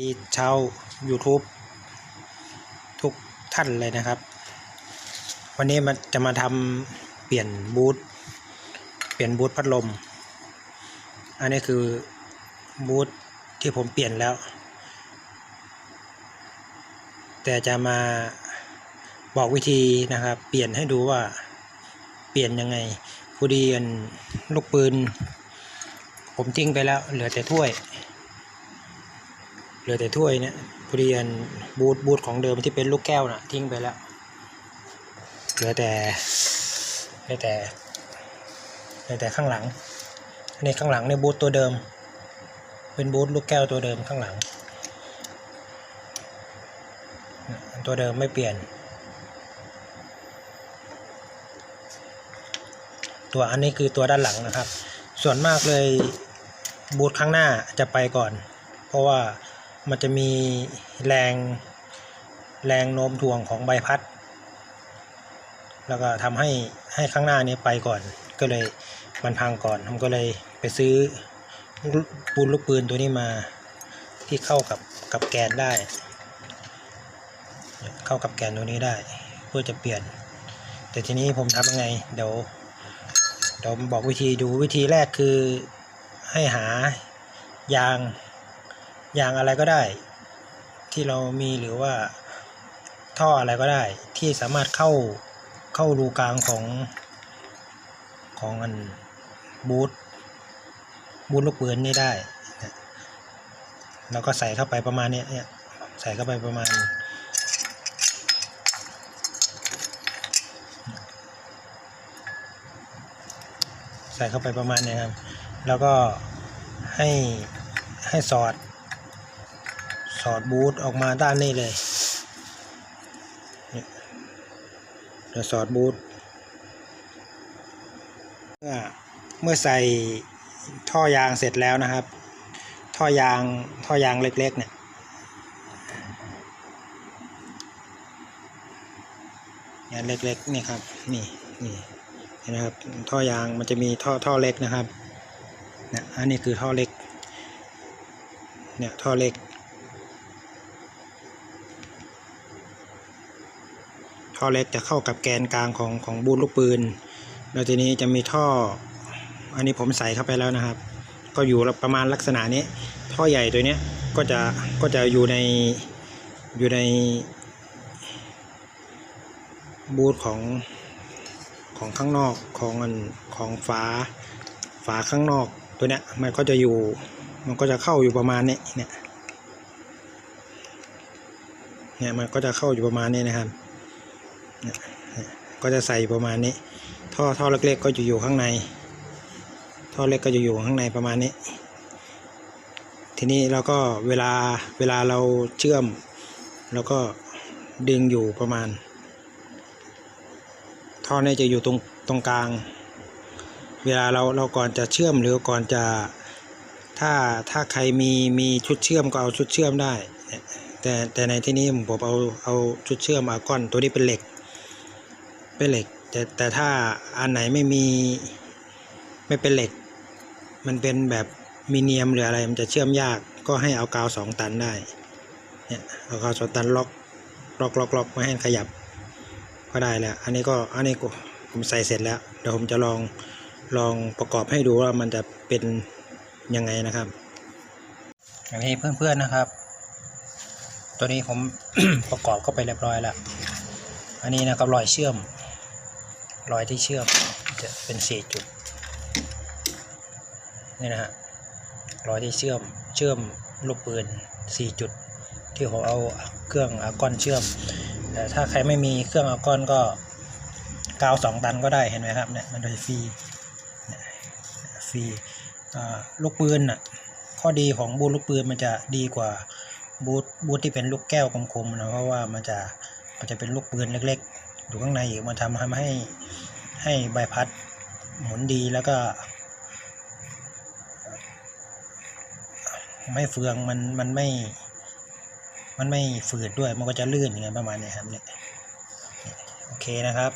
ดีชาว YouTube ทุกท่านเลยนะครับ วันนี้มันจะมาทำเปลี่ยนบูทเปลี่ยนบูทพัดลม อันนี้คือบูทที่ผมเปลี่ยนแล้ว แต่จะมาบอกวิธีนะครับ เปลี่ยนให้ดูว่าเปลี่ยนยังไงพอดีอันลูกปืน ผมทิ้งไปแล้วเหลือแต่ถ้วย เหลือแต่ถ้วยเนี่ยพอดีอันบูทบูทของเดิมที่เป็นลูกแก้วน่ะ ทิ้งไปแล้ว เหลือแต่เหลือแต่เหลือแต่ข้างหลังอันข้างหลังในบูทตัวเดิม เป็นบูทลูกแก้วตัวเดิมข้างหลัง ตัวเดิมไม่เปลี่ยน ตัวอันนี้คือตัวด้านหลังนะครับ ส่วนมากเลยบูทข้างหน้าจะไปก่อน เพราะว่า มันจะมีแรงแรงโน้มถ่วงของใบพัด แล้วก็ทำให้ให้ข้างหน้านี้ไปก่อน ก็เลยมันพังก่อนผมก็เลยไปซื้อปูนลูกปืนตัวนี้มาที่เข้ากับกับแกนได้ เข้ากับแกนตัวนี้ได้ เพื่อจะเปลี่ยน แต่ทีนี้ผมทำยังไง เดี๋ยวเดี๋ยวบอกวิธีดูวิธีแรกคือให้หายาง อย่างอะไรก็ได้ ที่เรามีหรือว่าท่ออะไรก็ได้ ที่สามารถเข้าเข้ารูกลางของของอันบูทบูทลูกปืนนี่ได้แล้วก็ใส่เข้าไปประมาณเนี้เนี่ยใส่เข้าไปประมาณ ใส่เข้าไปประมาณเนี้ยครับ แล้วก็ให้ให้สอด สอดบูทออกมาด้านนี้เลยเนี่ยเดี๋ยวสอดบูทเมื่อเมื่อใส่ท่อยางเสร็จแล้วนะครับ ท่อยางท่อยางเล็กๆเนี่ยเนี่ยเล็กๆนี่ครับนี่นี่เห็นไหมครับท่อยางมันจะมีท่อท่อเล็กนะครับเนี่ยอันนี้คือท่อเล็กเนี่ยท่อเล็ก ท่อเล็กจะเข้ากับแกนกลางของของบูทลูกปืน แล้วทีนี้จะมีท่อ อันนี้ผมใส่เข้าไปแล้วนะครับ ก็อยู่ประมาณลักษณะนี้ ท่อใหญ่ตัวเนี้ยก็จะก็จะอยู่ในอยู่ในบูทของของข้างนอกของอันของฝาฝาข้างนอกตัวเนี้ยมันก็จะอยู่มันก็จะเข้าอยู่ประมาณนี้เนี่ยเนี่ยมันก็จะเข้าอยู่ประมาณนี้นะครับ ก็จะใส่ประมาณนี้ ท่อท่อเล็กๆก็จะอยู่ข้างใน ท่อเล็กก็จะอยู่ข้างในประมาณนี้ ทีนี้เราก็เวลาเวลาเราเชื่อมแล้วก็ดึงอยู่ประมาณ ท่อเนี่ยจะอยู่ตรงตรงกลาง เวลาเราเราก่อนจะเชื่อมหรือก่อนจะถ้าถ้าใครมีมีชุดเชื่อมก็เอาชุดเชื่อมได้แต่แต่ในที่นี้ผมเอาเอาชุดเชื่อมอาก้อนตัวนี้เป็นเหล็ก เป็นเหล็ก แต่แต่ถ้าอันไหนไม่มีไม่เป็นเหล็ก มันเป็นแบบมีเนียมหรืออะไรมันจะเชื่อมยากก็ให้เอากาวสองตันได้เนี่ยเอากาวสองตันล็อกล็อกล็อกล็อกไม่ให้ขยับก็ได้แล้ว อันนี้ก็อันนี้ผมใส่เสร็จแล้วเดี๋ยวผมจะลองลองประกอบให้ดูว่ามันจะเป็นยังไงนะครับอย่างนี้เพื่อนๆนะครับ ตัวนี้ผมประกอบเข้าไปเรียบร้อยแล้ว อันนี้นะครับรอยเชื่อม รอยที่เชื่อมจะเป็นสี่จุดนี่นะฮะรอยที่เชื่อมเชื่อมลูกปืนสี่จุด ที่ผมเอาเครื่องอาก้อนเชื่อม แต่ถ้าใครไม่มีเครื่องอาก้อนก็กาวสองตันก็ได้เห็นไหมครับเนี่ยมันโดยฟรีฟรีลูกปืนอะข้อดีของบูทลูกปืนมันจะดีกว่าบูทบูทที่เป็นลูกแก้วคมๆนะเพราะว่ามันจะมันจะเป็นลูกปืนเล็กๆ อยู่ข้างในอีกมันทำให้ให้ใบพัดหมุนดีแล้วก็ ไม่เฟืองมันมันไม่ มันไม่ฝืดด้วยมันก็จะลื่นอย่างเงี้ยประมาณนี้ครับเนี่ยโอเคนะครับ